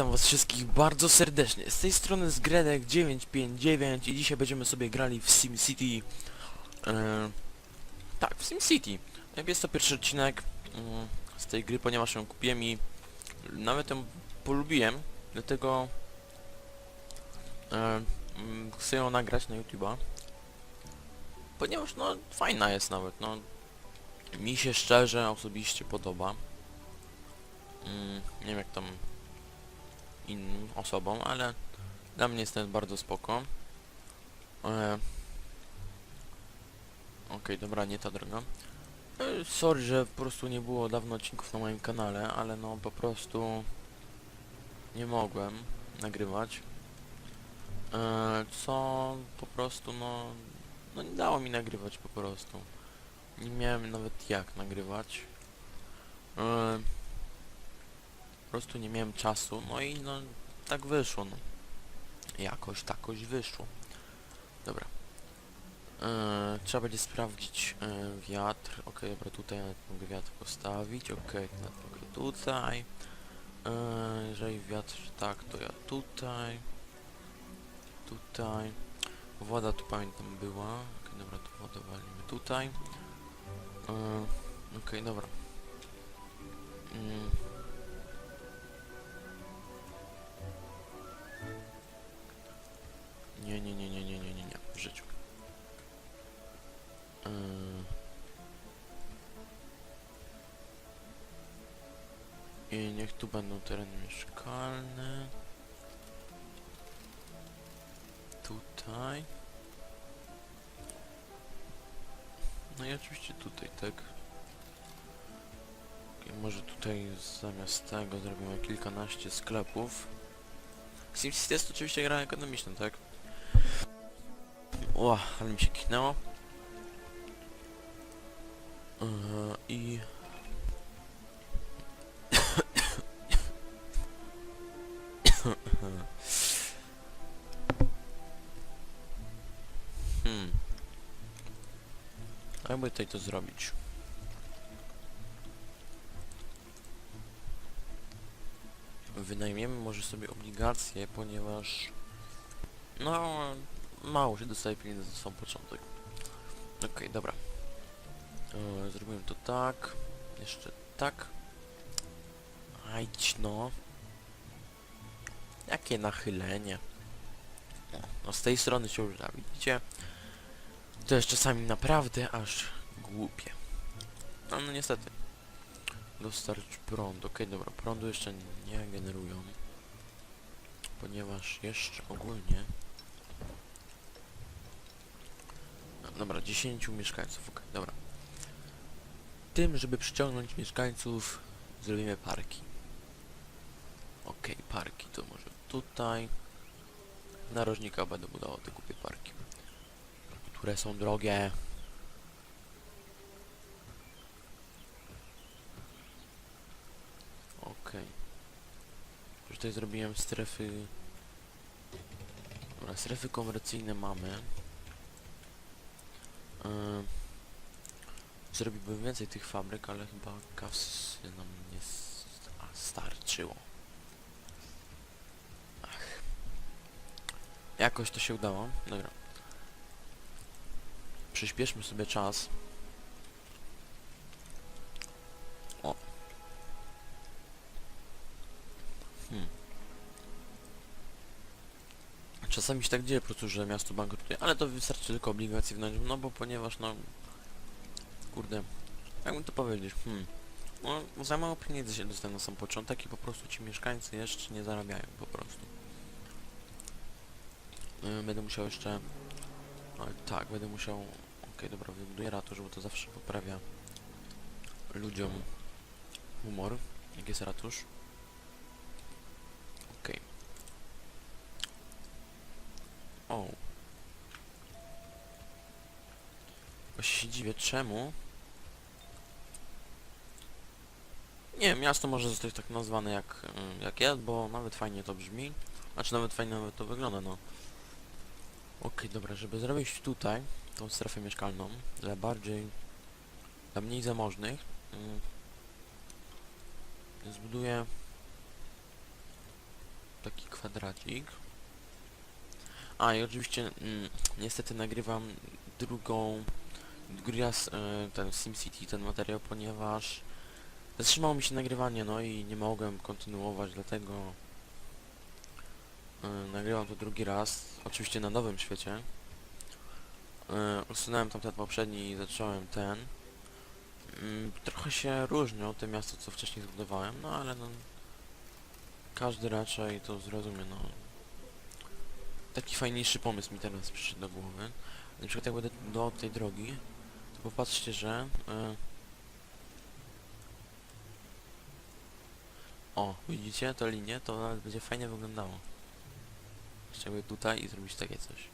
Witam was wszystkich bardzo serdecznie. Z tej strony Zgredek959 i dzisiaj będziemy sobie grali w SimCity. E, tak, w SimCity. Jest to pierwszy odcinek mm, z tej gry, ponieważ ją kupiłem i nawet ją polubiłem, dlatego e, mm, chcę ją nagrać na YouTube'a. Ponieważ no fajna jest nawet, no mi się szczerze osobiście podoba. Mm, nie wiem jak tam innym osobom, ale dla mnie jest ten bardzo spoko. E... Okej, dobra, nie ta droga. E, sorry, że po prostu nie było dawno odcinków na moim kanale, ale no po prostu nie mogłem nagrywać. E, co po prostu no, no nie dało mi nagrywać po prostu. Nie miałem nawet jak nagrywać. E, prostu nie miałem czasu, no i no tak wyszło, no. Jakoś takoś wyszło. Dobra. Eee, trzeba będzie sprawdzić e, wiatr. Ok, dobra, tutaj mogę wiatr postawić. Ok, mogę tutaj. Eee, jeżeli wiatr tak, to ja tutaj. Tutaj. Woda tu pamiętam była. Ok, dobra, tu wodę walimy tutaj. Eee, ok, dobra. Mm. I niech tu będą tereny mieszkalne. Tutaj. No i oczywiście tutaj, tak? I może tutaj zamiast tego zrobimy kilkanaście sklepów. SimCity jest oczywiście gra ekonomiczna, tak? O, ale mi się kichnęło. Yy, I... Jakby tutaj to zrobić? Wynajmiemy może sobie obligacje, ponieważ... No, mało się dostaje pieniędzy za sam początek. Okej, dobra. E, zrobiłem to tak. Jeszcze tak. Ajdź no. Jakie nachylenie. No z tej strony się już widzicie? To jest czasami naprawdę aż głupie. No, no niestety. Dostarcz prąd. Okej, dobra, prądu jeszcze nie generują. Ponieważ jeszcze ogólnie No, Dobra, 10 mieszkańców, okej, dobra. Tym, żeby przyciągnąć mieszkańców, zrobimy parki. Okej, parki to może tutaj. Narożnika będę budował te głupie parki. Które są drogie. Okej. Już tutaj zrobiłem strefy... Dobra, strefy komercyjne mamy. Yy, zrobiłbym więcej tych fabryk, ale chyba kasy nam nie starczyło. Ach. Jakoś to się udało. Dobra. Przyspieszmy sobie czas. O. Hmm. Czasami się tak dzieje po prostu, że miasto bankrutuje, ale to wystarczy tylko obligacje wnąć, no bo ponieważ no... Kurde, jakbym to powiedzieć, hmm... No, za mało pieniędzy się dostaje na sam początek i po prostu ci mieszkańcy jeszcze nie zarabiają po prostu. Yy, będę musiał jeszcze... Tak, będę musiał... Okej, dobra, wybuduję ratusz, bo to zawsze poprawia ludziom humor, jak jest ratusz. Okej. O. Właśnie się dziwię, czemu? Nie, miasto może zostać tak nazwane jak, y, jak jest, bo nawet fajnie to brzmi. Znaczy nawet fajnie nawet to wygląda, no. Okej, dobra, żeby zrobić tutaj tą strefę mieszkalną dla bardziej, dla mniej zamożnych, y, zbuduję taki kwadracik. A i oczywiście mm, niestety nagrywam drugą drugi raz e, ten SimCity, ten materiał, ponieważ zatrzymało mi się nagrywanie, no i nie mogłem kontynuować, dlatego nagrywam to drugi raz, oczywiście na nowym świecie. E, usunąłem tamten poprzedni i zacząłem ten. Mm, trochę się różnią te miasto, co wcześniej zbudowałem, no ale no każdy raczej to zrozumie, no. Taki fajniejszy pomysł mi teraz przyszedł do głowy. Na przykład jak będę do tej drogi, to popatrzcie, że... e, O, widzicie to linię? To nawet będzie fajnie wyglądało. Jakby tutaj i zrobić takie coś.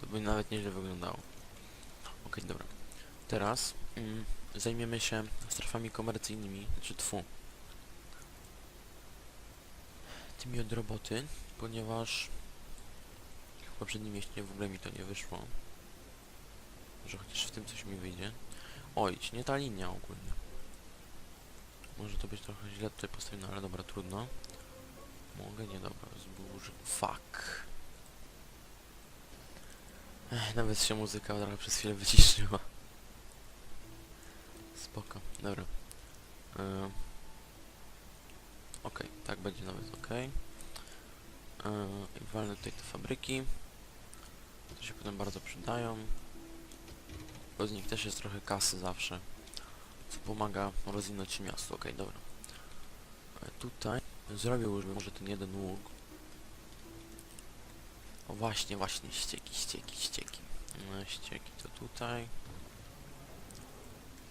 To by nawet nieźle wyglądało. Okej, dobra. Teraz mm, zajmiemy się strefami komercyjnymi, czy tfu. Tymi od roboty, ponieważ w poprzednim mieście w ogóle mi to nie wyszło. Może chociaż w tym coś mi wyjdzie. Oj, nie ta linia ogólnie. Może to być trochę źle tutaj postawione, ale dobra, trudno. Mogę, nie dobra, zbóż... Fuck. Ech, nawet się muzyka trochę przez chwilę wyciszyła. Spoko, dobra. Okej, tak będzie nawet okej. Yy, walnę tutaj te fabryki. To się potem bardzo przydają. Bo z nich też jest trochę kasy zawsze. Co pomaga rozwinąć miasto. Okej, dobra. E, tutaj zrobię już może ten jeden łuk. O właśnie, właśnie, ścieki, ścieki, ścieki. No, ścieki to tutaj.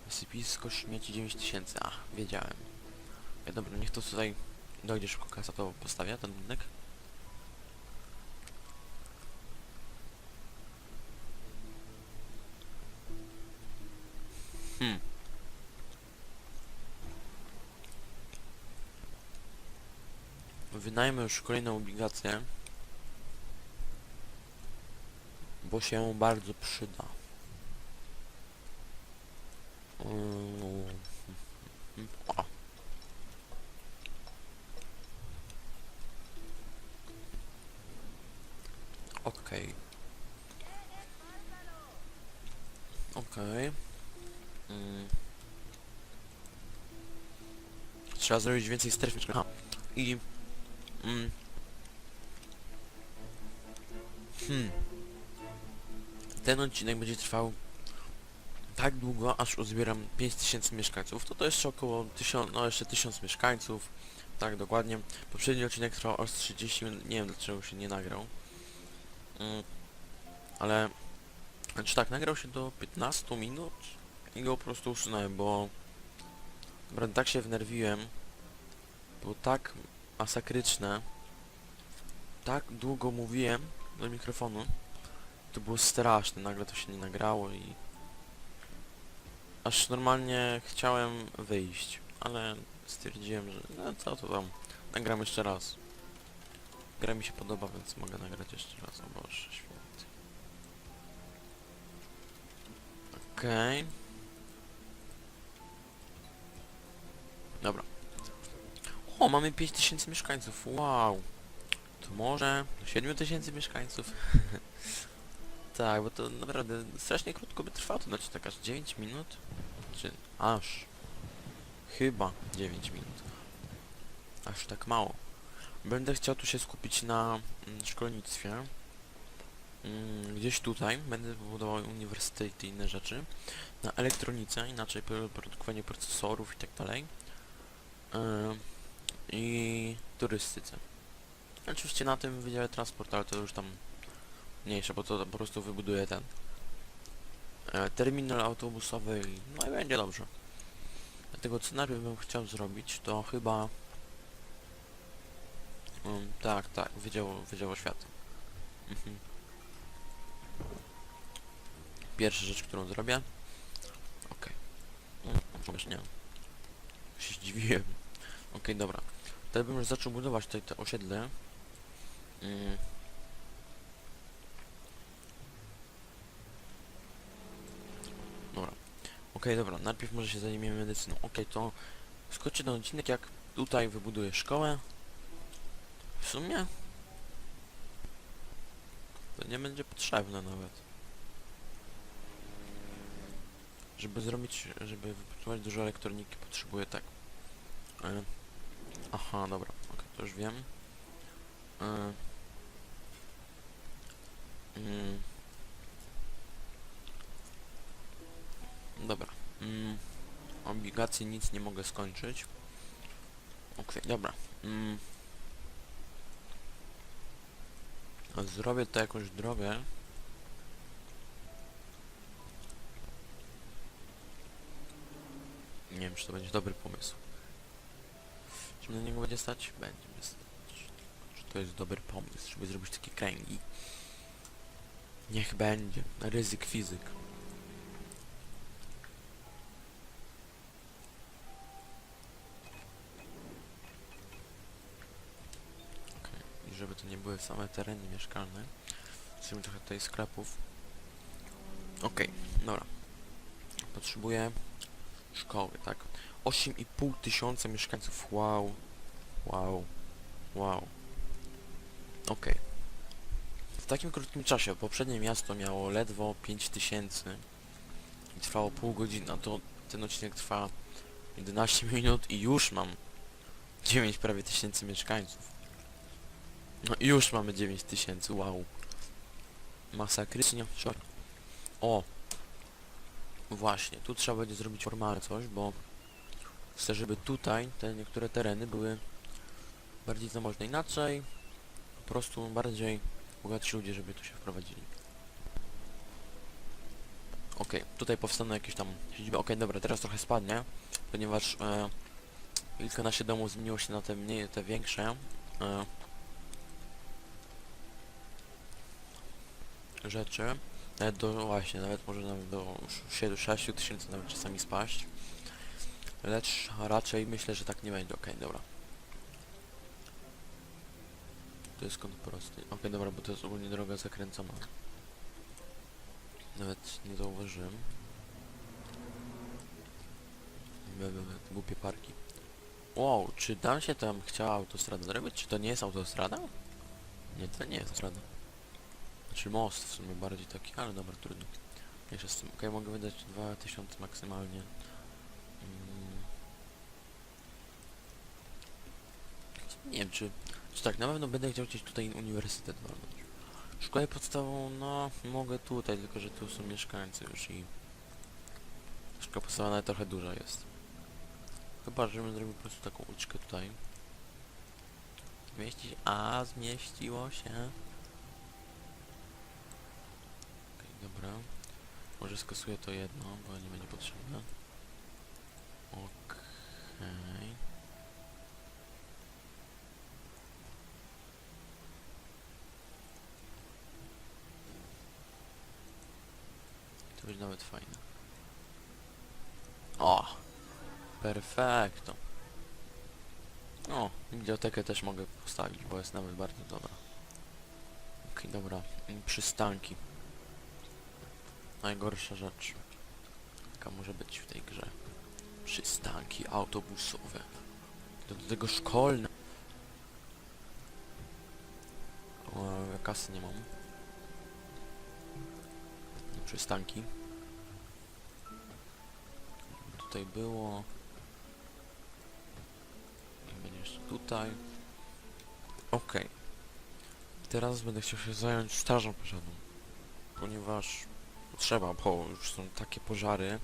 Wysypisko śmieci 9000. A, wiedziałem. Ja dobra, niech to tutaj dojdzie szybko kasa, to postawia ten budynek. Hmm. Wynajmę już kolejną obligację. Bo się bardzo przyda. O. Okej. Okej. Mm. Trzeba zrobić więcej stref. I... Mm. Hmm. Ten odcinek będzie trwał tak długo, aż uzbieram 5000 mieszkańców. To to jeszcze około 1000, no jeszcze 1000 mieszkańców. Tak, dokładnie. Poprzedni odcinek trwał aż 30 minut. Nie wiem dlaczego się nie nagrał. Mm. Ale... Znaczy tak, nagrał się do 15 minut i go po prostu usunąłem, bo... Naprawdę tak się wnerwiłem. Było tak masakryczne. Tak długo mówiłem do mikrofonu. To było straszne, nagle to się nie nagrało i... Aż normalnie chciałem wyjść, ale stwierdziłem, że no co to tam, nagram jeszcze raz. Gra mi się podoba, więc mogę nagrać jeszcze raz, o Boże święty. Okej. Dobra. O, mamy 5000 mieszkańców, wow. To może 7000 mieszkańców. tak, bo to naprawdę strasznie krótko by trwało, to znaczy tak aż 9 minut? Czy aż? Chyba 9 minut. Aż tak mało. Będę chciał tu się skupić na mm, szkolnictwie. Mm, gdzieś tutaj będę budował uniwersytety i inne rzeczy. Na elektronice, inaczej pro- produkowanie procesorów i tak dalej. Yy, I turystyce. Oczywiście na tym wydziale transport, ale to już tam mniejsze, bo to po prostu wybuduję ten e, terminal autobusowy no i będzie dobrze. Dlatego co najpierw bym chciał zrobić, to chyba um, tak, tak, Wydział, Wydział Oświaty. Mhm. Pierwsza rzecz, którą zrobię. Okej. Okay. Już nie. Się zdziwiłem. Okej, dobra. Tutaj bym już zaczął budować tutaj te osiedle. Mm. Dobra. Okej, dobra. Najpierw może się zajmiemy medycyną. Okej, to skoczę na odcinek, jak tutaj wybuduję szkołę. W sumie to nie będzie potrzebne nawet. Żeby zrobić, żeby wyprodukować dużo elektroniki potrzebuję tak. E, aha, dobra, okej, to już wiem. E, mm, dobra. Mm, obligacji nic nie mogę skończyć. Okej, dobra. Mm. Zrobię to jakąś drogę. Nie wiem, czy to będzie dobry pomysł. Czy na niego będzie stać? Będzie mnie stać. Czy to jest dobry pomysł, żeby zrobić takie kręgi? Niech będzie. Ryzyk fizyk. I żeby to nie były same tereny mieszkalne. Zrobimy trochę tutaj sklepów. Okej, dobra. Potrzebuję szkoły, tak? 8,5 tysiąca mieszkańców. Wow. Wow. Wow. Okej. W takim krótkim czasie poprzednie miasto miało ledwo 5 tysięcy i trwało pół godziny, a to ten odcinek trwa 11 minut i już mam 9 prawie tysięcy mieszkańców. No i już mamy 9 tysięcy, wow. Masakrycznie. O! Właśnie, tu trzeba będzie zrobić formalnie coś, bo chcę, żeby tutaj te niektóre tereny były bardziej zamożne. Inaczej po prostu bardziej bogatsi ludzie, żeby tu się wprowadzili. Okej, tutaj powstaną jakieś tam siedziby. Okej, dobra, teraz trochę spadnie, ponieważ e, kilkanaście domów zmieniło się na te mniej, te większe. E, rzeczy. Nawet do, właśnie, nawet może nawet do 6 tysięcy nawet czasami spaść. Lecz raczej myślę, że tak nie będzie. Okej, dobra. To jest kąt prosty. Okej, dobra, bo to jest ogólnie droga zakręcona. Nawet nie zauważyłem. Głupie parki. Wow, czy tam się tam chciała autostrada zrobić? Czy to nie jest autostrada? Nie, to nie jest autostrada. Znaczy most w sumie bardziej taki, ale dobra, trudno. Jeszcze z tym, okej, mogę wydać 2000 maksymalnie. Mm. Nie wiem, czy, czy tak, na pewno będę chciał gdzieś tutaj uniwersytet walnąć. Szkołę podstawową, no, mogę tutaj, tylko że tu są mieszkańcy już i... Szkoła podstawowa trochę duża jest. Chyba, żebym zrobił po prostu taką uliczkę tutaj. Zmieści. A, zmieściło się. Okej, dobra. Może skasuję to jedno, bo nie będzie potrzebne. Okej. To będzie nawet fajne. O! Perfekto. O, bibliotekę też mogę postawić, bo jest nawet bardzo dobra. Okej, dobra. Mm, Przystanki. Najgorsza rzecz, jaka może być w tej grze. Przystanki autobusowe. Do, do tego szkolne. O, kasy nie mam. Przystanki. Tutaj było. Będzie jeszcze tutaj. Okej. Teraz będę chciał się zająć strażą pożarną. Ponieważ trzeba, bo już są takie pożary.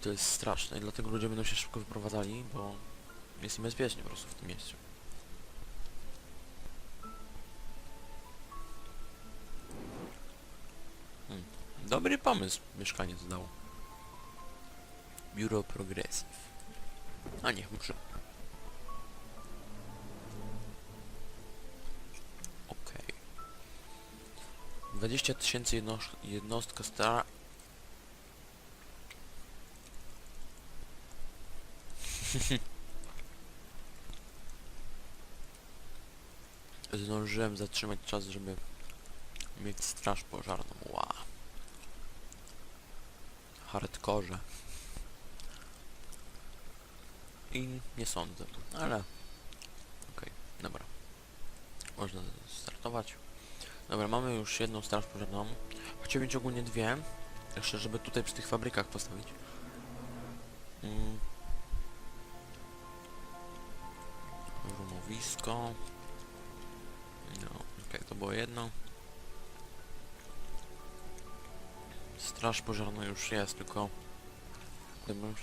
To jest straszne i dlatego ludzie będą się szybko wyprowadzali, bo jest niebezpiecznie po prostu w tym mieście. Hmm. Dobry pomysł mieszkaniec dał. Biuro Progressive. A niech muszę. 20 tysięcy jednostka stara... Zdążyłem zatrzymać czas, żeby mieć straż pożarną. Wow. Hardkorze. I nie sądzę, ale... Okej, dobra. można startować. Dobra, mamy już jedną straż pożarną. Chciałbym mieć ogólnie dwie. Jeszcze, żeby tutaj przy tych fabrykach postawić. Mm. Rumowisko. No, okej, to było jedno. Straż pożarna już jest, tylko... Gdybym już